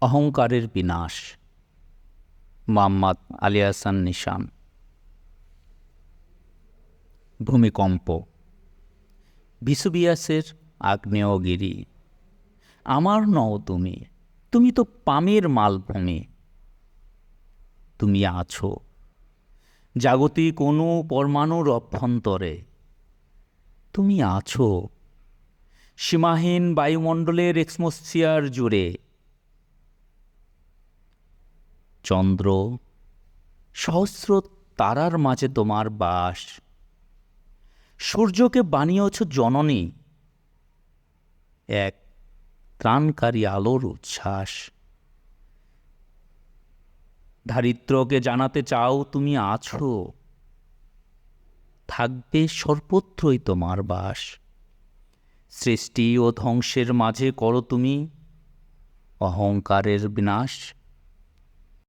অহংকারের বিনাশ। মোহাম্মদ আলী হাসান নিশান। ভূমিকম্প। বিসুবিয়াসের আগ্নেয়গিরি। আমার নও তুমি তুমি তো পামের মালভূমি। তুমি আছো। জাগতিক কোনো পরমাণুর অভ্যন্তরে। তুমি আছো। সীমাহীন বায়ুমণ্ডলের এক্সমোস্ফিয়ার জুড়ে। চন্দ্র, সহস্র তারার মাঝে তোমার বাস। সূর্যকে বানিয়েছ জননী, এক ত্রাণকারী আলোর উচ্ছ্বাস। দারিদ্রকে জানাতে চাও তুমি আছো। থাকবে সর্বত্রই তোমার বাস। সৃষ্টি ও ধ্বংসের মাঝে করো তুমি। অহংকারের বিনাশ।